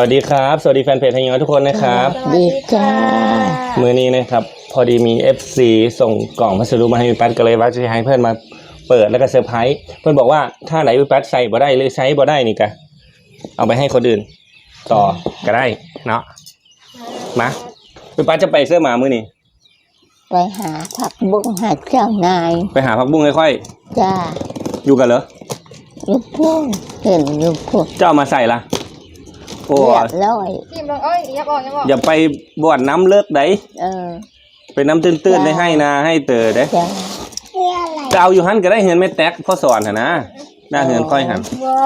วัสดีครับ สวัสดีแฟนเพจทางยอนทุกคนนะครับดีจ้ามือนี้นะครับ พอดีมี FC ส่งกล่องพัสดุมาให้วิปัสก็เลยว่าจะให้เพื่อนมาเปิดแล้วก็เซอร์ไพรส์เพื่อนบอกว่าถ้าไหนวิปัสใส่บ่ได้หรือใช้บ่ได้นี่กะเอาไปให้คนอื่น ต่อก็ได้เนาะมาวิปัสจะไปเสื้อหมามือนี่ไปหาผักบุ้งหาเจ้านาย ไปหาพักบุ้งค่อยจ้าๆอยู่กันเหรอลูกพุ่งเห็นลูกพุ่งเจ้ามาใส่ละ โอ้เรียบร้อยจิ้มลงเอ้ยยับออกยับออกอย่าไปบวชน้ำเลิกไดเออเป็นน้ำตื้นๆได้ให้นาให้เตอเด้จ้าจะเอาอยู่หันก็ได้เห็นไม่แตกพ่อสอนหนนะหน้าเหินค่อยหันว้า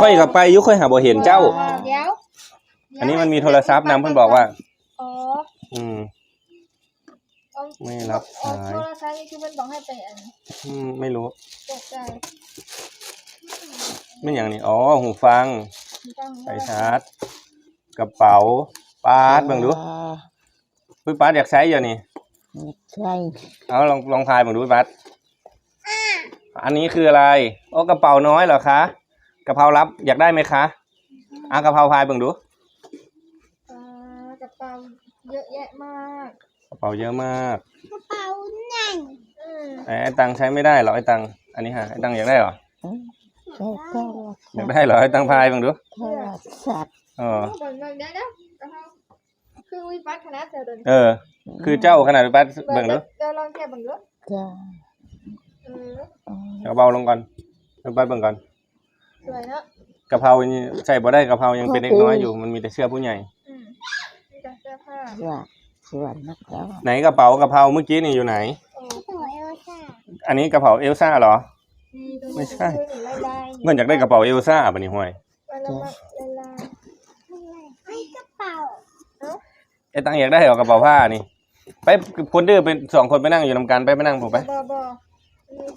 ค่อยกับไปอยุค่อยหาบ่เห็นเจ้า เดี๋ยวอันนี้มันมีโทรศัพท์นำเพิ่นบอกว่าอ๋ออืมเอาไม่รับสายเอาโทรศัพท์นี่คือมันบอกให้ไปอันอืมไม่รู้ตกใจไม่อย่างนี้อ๋อหูฟัง ตั้งสายชาร์จกระเป๋าปาดเบิ่งดูปุ้ยปาดอยากใช้อยู่นี่ไม่ใช่เอาลองลองทายเบิ่งดูปุ้ยปาดอันนี้คืออะไร โอ้กระเป๋าน้อยเหรอคะกระเพรารับอยากได้ไหมคะอะกระเพราพายเบิ่งดูอ่ากระเป๋าเยอะแยะมากกระเป๋าเยอะมากกระเป๋าหนังอืมแต่ไอ้ตังค์ใช้ไม่ได้หรอไอ้ตังค์อันนี้ฮะไอ้ตังค์อยากได้เหรอ อืมใช่ก็อยากได้เหรอไอ้ตังพายบิ่งดูโทรศัพท์อ๋อเอาเบิ่งเบิ่งเดี๋ยวเดี๋ยวกระเพราคือวิปัสคณะเธอเดินเออ คือเจ้าขนาดปุ้ยปาดเบิ่งดูเดี๋ยวลองแค่เบิ่งดูจ้าเออเอาเบาลงก่อนปุ้ยปาดเบิ่งก่อนสวยเนาะกะเพรานี่ใส่บ่ได้กะเพรายังเป็นเล็กน้อยอยู่มันมีแต่เสื้อผู้ใหญ่ อืมนี่ก็เสื้อผ้าสวยสวยนักแล้วไหนกระเป๋ากะเพราเมื่อกี้นี่อยู่ไหน โอ้สวยเออค่ะอันนี้กระเป๋าเอลซ่าเหรอ นี่ดูไม่ใช่ คือหนูลายลาย เมื่อนอยากได้กระเป๋าเอลซ่าปะนี่ห่วยลายลายลายลายไอ้กระเป๋าเอ้าไอ้ตังอยากได้เหรอกระเป๋าผ้านี่ ไปคนดื้อเป็นสองคนไปนั่งอยู่นำกันไปไปนั่งผมไปบอบอนี่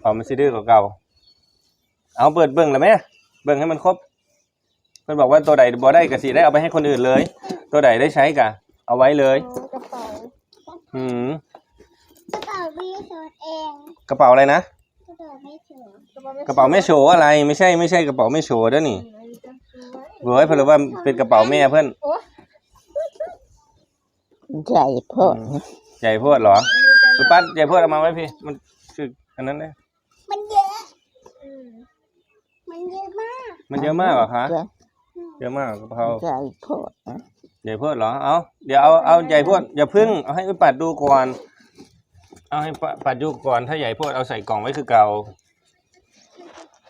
เป๋ามันซิดื้อกว่าเก่า เอาเปิดเบิ่งแล้วไหมเบิ่งให้มันครบเพิ่นบอกว่าตัวใดบ่ได้ก็สิได้เอาไปให้คนอื่นเลย ตัวใดได้ใช้กะ เอาไว้เลยโอ้กระเป๋าอืมกระเป๋าไม่สวยเอง กระเป๋าอะไรนะ กระเป๋าไม่สวยกระเป๋าแม่โชว์อะไร ไม่ใช่ไม่ใช่กระเป๋าแม่โชว์เด้อนี่อืมอันนี้จะสวยเว้ยเพิ่นว่าเป็นกระเป๋าแม่เพิ่นโอ้ใหญ่โพดนะใหญ่โพดเหรออันนี้จะปุ๊บปั๊ดใหญ่โพดเอามาไว้พี่ มันคืออันนั้นเลยมันเยอะอืมมันเยอะมาก มันเยอะมากเหรอคะจ้าเยอะมากกระเพราใหญ่โพดนะใหญ่โพดเหรอเอาเดี๋ยวเอาเอาใหญ่โพดอย่าพึ่งเอาให้ปุ๊บปัดดูก่อน เอาให้ปะปัดดูก่อนถ้าใหญ่โพดเอาใส่กล่องไว้คือเก่า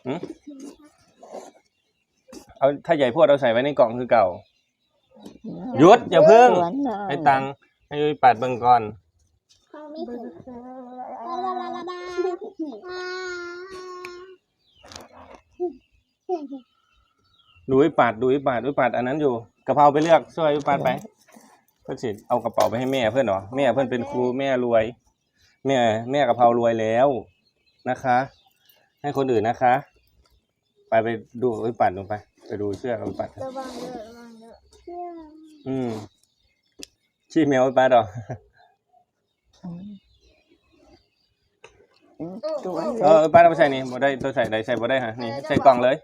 หืมเอาถ้าใหญ่โพดเอาใส่ไว้ในกล่องคือเก่าหยุดอย่าเพึ่ง สวนหน่อยให้ตังค์ให้ปุ๊บปัดเบิ่งก่อนเขาไม่สวยลาลาลาลาลาดูปุ๊บปัดดูปุ๊บปัดปุ๊บปัดอันนั้นอยู่กระเพราไปเลือกช่วยปุ๊บปัดไป เพื่อนสิเอากระเป๋าไปให้แม่เพื่อนเหรอแม่เพื่อนเป็นครูแม่รวย แม่แม่กะเพรารวยแล้วนะคะ ให้คนอื่นนะคะ ไปไปดูไปปัดลงไป ไปดูเสื้อไปปัดระวังเยอะระวังเยอะอืมชี้แมวไปปัดเหรออืมโอ้ตัวโอ้เออปัดเอาไปใส่นี่บ่ได้ตัวใส่ใดใส่บ่ได้ฮะนี่ใส่กล่องเลย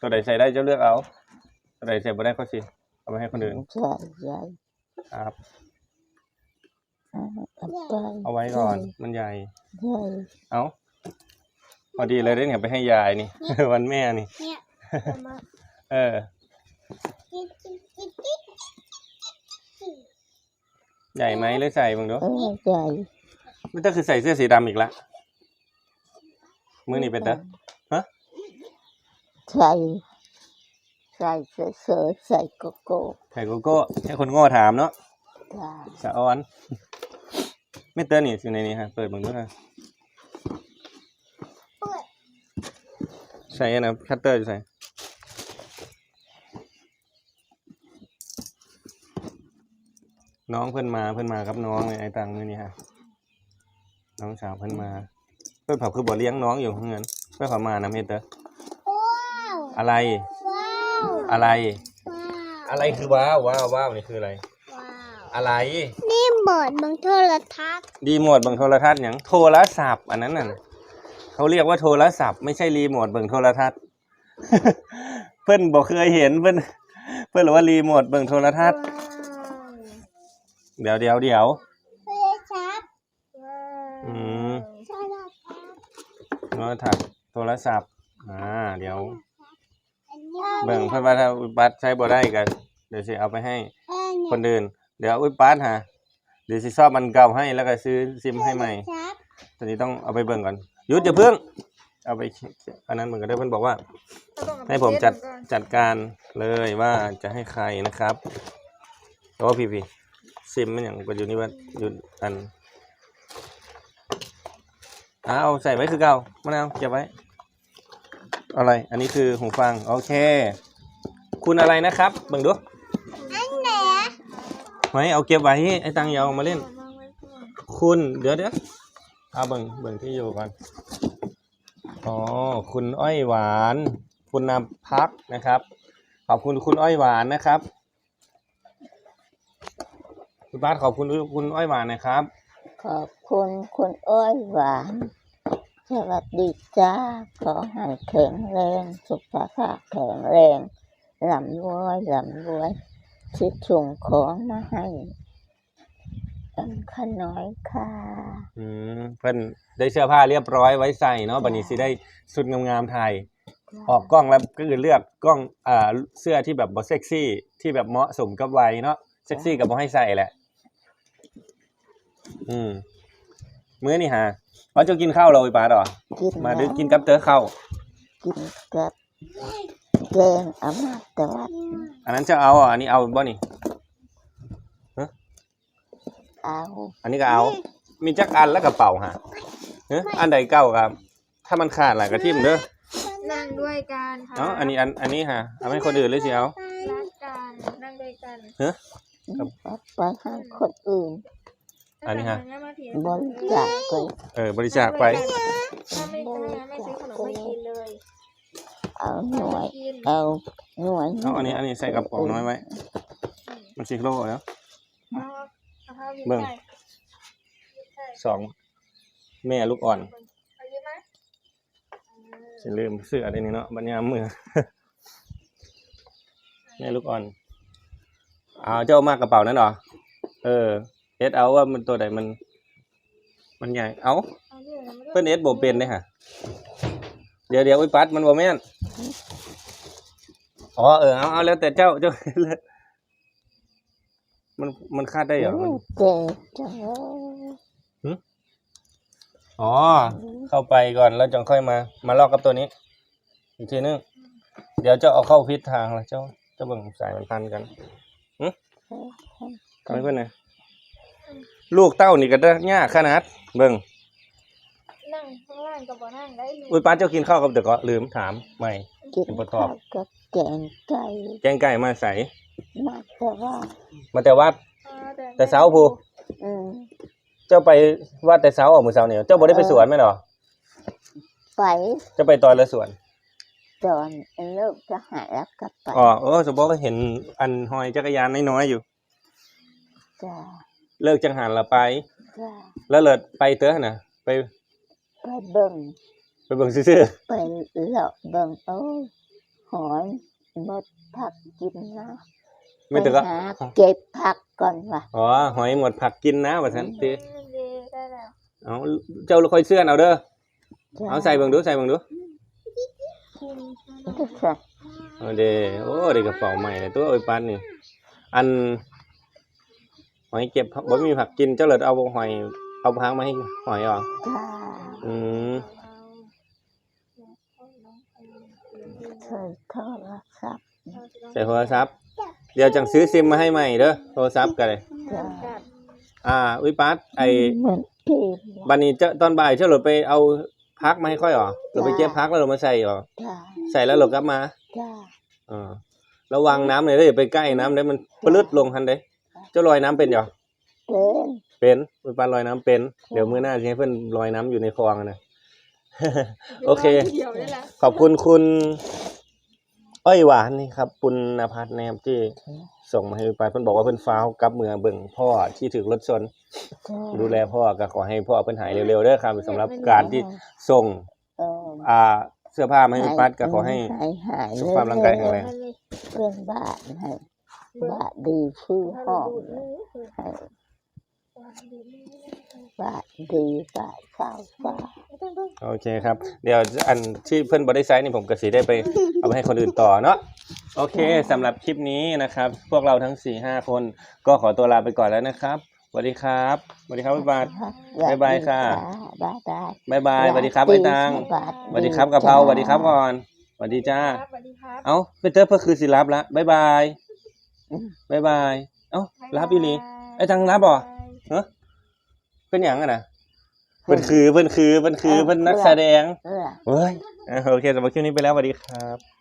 ตัวใดใส่ได้เจ้าเลือกเอาตัวใดใส่บ่ได้ก็สิเอาไปให้คนอื่นใหญ่ใหญ่ครับเอาไปเอาไว้ก่อน มันใหญ่ ใหญ่เอาพอดีเลยได้เนี่ยไปให้ยายนี่ วันแม่นี่ เนี่ยเอามาเออจิ๊ดจิ๊ดจิ๊ดจิ๊ดใหญ่ไหมเลยใส่บ้างดูเออใหญ่ไม่ต้องคือใส่เสื้อสีดำอีกละมือนี่เป็นเด้อฮะใส่ใส่เสือใส่โกโก้ไข่โกโก้ให้คนโง่ถามเนาะ จ้าสะออนไม่เตือนนี่อยู่ในนี้ฮะเปิดมึงด้วยฮะเปิดใส่อันนะคัตเตอร์จะใส่น้องเพื่อนมาเพื่อนมากับน้องเลยไอ้ตังนี่นี่ฮะน้องสาวเพื่อนมา เพื่อนเผาคือบ่เลี้ยงน้องอยู่เงินเพื่อนเขามานำเฮ็ดเด้อว้าวอะไรว้าวอะไรว้าวอะไรคือว้าวว้าวว้าวนี่คืออะไรว้าว อะไร นี่เบิดบังโทรทัศน์รีโมทเบิ่งโทรทัศน์อย่างโทรศัพท์อันนั้นน่ะเขาเรียกว่าโทรศัพท์ไม่ใช่รีโมทเบิ่งโทรทัศน์ เพิ่นบ่เคยเห็นเพิ่นเพิ่นรู้ว่ารีโมทเบิ่งโทรทัศน์เดี๋ยวเดี๋ยวเดี๋ยวเฮ้ยชับอืมใช่แล้วครับโทรทัศน์โทรศัพท์อ่าเดี๋ยว อันนี้เบิ่งเพิ่นว่าถ้าอุยปัดใช้บ่ได้ก็เดี๋ยวสิเอาไปให้เอ้ยคนอื่น เดี๋ยวอุยปัดหาเดี๋ยวสิซ่อมมันเก่าให้แล้วก็ซื้อซิมให้ใหม่ชับตอนนี้ต้องเอาไปเบิ่งก่อนหยุดอย่าเพิ่ง เอาไปอันนั้นเหมือนกันได้เพิ่นบอกว่า ให้ผมจัดจัดการเลยว่าจะให้ใครนะครับโอ้พี่พี่ซิมมันอย่างก็อยู่นี่ว่าอยู่อันอ่าเอาใส่ไว้คือเก่ามะนาวเก็บไว้ อะไร อันนี้คือหูฟัง โอเค คุณอะไรนะครับเบิ่งดูอันไหน ไว้เอาเก็บไว้ไอ้ตังอยาวมาเล่น คุณเดี๋ยวเดี๋ยวเอาเบิ่งเบิ่งที่อยู่ก่อนอ๋อคุณอ้อยหวาน คุณนำพักนะครับ ขอบคุณคุณอ้อยหวานนะครับคุณบ้านขอบคุณคุณอ้อยหวานนะครับ ขอบคุณคุณอ้อยหวานสวัสดีจ้าขอให้แข็งแรง สุขภาพแข็งแรงลำรวยลำรวย ที่ส่งของมาให้อันขน้อยค่ะ อืมเพิ่นได้เสื้อผ้าเรียบร้อยไว้ใส่เนาะบัดนี้สิได้สุดงามๆถ่ายออกกล้องแล้วก็คือเลือกกล้องอ่าเสื้อที่แบบบ่เซ็กซี่ที่แบบเหมาะสมกับวัยเนาะเซ็กซี่กับบ่ให้ใส่แหละ อืมมื้อนี่ฮะว่าจะกินข้าวเราอีปาดอกินมาดึกแล้วกินกับเตอข้าวกินกับ แกงอามาตะวัดอันนั้นจะเอาอะอันนี้เอาบ่นี่ เอาอันนี้ก็เอา มีจักอันแล้วกระเป๋าฮะเอ้ออันใดเก่าครับ ถ้ามันขาดหลายกระทิ่มเด้อนั่งด้วยกันค่ะเอ้าอันนี้อันอันนี้ฮะเอาให้คนอื่นเลยสิเอา รักกันนั่งด้วยกันเอาไปให้คนอื่นอันนี้ฮะบริจาคไปเออบริจาคไปถ้าไม่ถ้าไม่ซื้อขนมไม่กินเลย เอาหน่วยกินเอาหน่วยเอาอันนี้อันนี้ใส่กระป๋องน้อยไว้มันสิโลแล้วเอาเอาข้าวยิ้มเบิ่งใส่ยิ้มใส่สองแม่ลูกอ่อนเอายิ้มไหมสิลืมเสื้อได้นี่เนาะบัญญามมือแม่ลูกอ่อนเอาเจ้ามากกระเป๋านั่นเหรอเออเอสเอาว่ามันตัวไหนมัน มันใหญ่เอาเอาเรื่องอะไรไม่รู้เพิ่นเอสบ่เป็นเด้ฮะเดี๋ยวเดี๋ยวอุ้ยปัดมันบ่แม่น อ๋อเออเอาเอาแล้วแต่เจ้าเจ้า มันมันคาดได้เหรอมันเจ็บจังเลยอ๋อ เข้าไปก่อนแล้วจังค่อยมา มาลอกกับตัวนี้ อีกทีนึง เดี๋ยวเจ้าเอาเข้าพิษทางแล้วเจ้าเจ้าเบิ่งสายมันพันกันหึทำไมเพื่อนนะลูกเต้านี่ก็ได้ยากขนาด เบิ่งนั่ งข้างล่างกับบ่นั่งได้เลยอุ้ยป้าเจ้ากินข้าวกับเด็กก็ลืมถามใหม่ กินเป็นประกอข้าบวกับแกงไก่แกงไก่มาใส่มาแต่ว่ามาแต่วัดอ่าแต่เช้าพูอืมเจ้าไปวัดแต่เช้าออกมื้อเช้าเนี่ยเจ้าบ่ได้ไปสวนไหมหรอไปเจ้าไปตอนละสวนตอนเลิกจะหายแล้วก็ไปอ๋อเออสมบอกก็เห็นอันหอยจักรยานน้อยๆอยู่จ้าเลิกจังหันละไปจ้าแล้วเลิศไปเตอน่ะไป ไปเบิ่งไปเบิ่งซื่อไปเลาะเบิ่งโอ้ยหอยหมดผักกินนะๆไม่แต่ก็ ไปหาเก็บผักก่อนว่ะอ๋อ หอยหมดผักกินนะว่าซั่นติอืมดีได้แล้วเอาเจ้าค่อยเสื้อนเอาเด้อจ้เอาใส่เบิ่งดูใส่เบิ่งดูกินก็ใส่เอาเด้โอ้ได้กระเป๋าใหม่เลยตัวโอ้ยปันนี่ อัน หอยเก็บบ่มีผักกินเจ้าเลิศเอาหอย เอาพังมาให้หอยอะจ้าอืมเคยโทรศัพท์ใส่โทรศัพท์ เดี๋ยวจังซื้อซิมมาให้ใหม่เด้อโทรศัพท์กันเลยจ้าอ่าวิปัสไอ้เหมือนเกินบันนี้เจ้าตอนบ่ายเจ้าหลดไปเอาพักมาให้ค่อยเหรอหรือไปเก็บพักแล้วเรามาใส่เหรอจ้าใใส่แล้วเรากลับมาจ้าอ่าระวังน้ำเลยเด้ออย่าไปใกล้น้ำเด้อมันปลืดลงทันเด้เจ้าลอยน้ำเป็นเหรอเป็น เป็นวิปัสลอยน้ำเป็น เดี๋ยวมื้อหน้าจะให้เพื่อนลอยน้ำอยู่ในคลองอะนะ โอเค เดี๋ยวได้ละขอบคุณคุณ อ้อยหวานนี่ครับปุณณพัฒน์นะครับที่ส่งมาให้วิปัสเพิ่นบอกว่าเพิ่นฟ้าวกลับเมืองเบิ่งพ่อที่ถูกรถชนจ้าดูแลพ่อก็ขอให้พ่อเพิ่นหายเร็วๆเด้อครับสำหรับการที่ส่ง เอออ่า เสื้อผ้ามาให้พี่ปัดก็ขอให้ให้หายสุขภาพร่างกายแข็งแรงเพื่อนบ้านให้บ้านดีชื่อห้องให้ บ้านดีบ้านเศร้าบ้านโอเคครับ เดี๋ยวอันที่เพื่อนบริไซต์นี่ผมก็สีได้ไป เอาไปให้คนอื่นต่อเนาะโอเคสำหรับคลิปนี้นะครับ พวกเราทั้ง4ี่ห้าคนก็ขอตัวลาไปก่อนแล้วนะครับสวัสดีครับสวัสดีครับพี่บาทบ๊ายบายค่ะบ๊ายบายบ๊ายบายสวัสดีครับไอ้ตังสวัสดีครับกะเพราสวัสดีครับก่อนสวัสดีจ้าสวัสดีครับเอ้าเปเตอร์เพื่อคือสิรับละบ๊ายบายบ๊ายบายเอ้ารับอีหลีไอ้ตังรับบ่ เฮ้เป็นอย่างอะนะเพิ่นคือเพิ่นคือเพิ่นคือเพิ่นนักแสดงเออเฮ้ยอะโอเคสำหรับคลิปนี้ไปแล้วสวัสดีครับ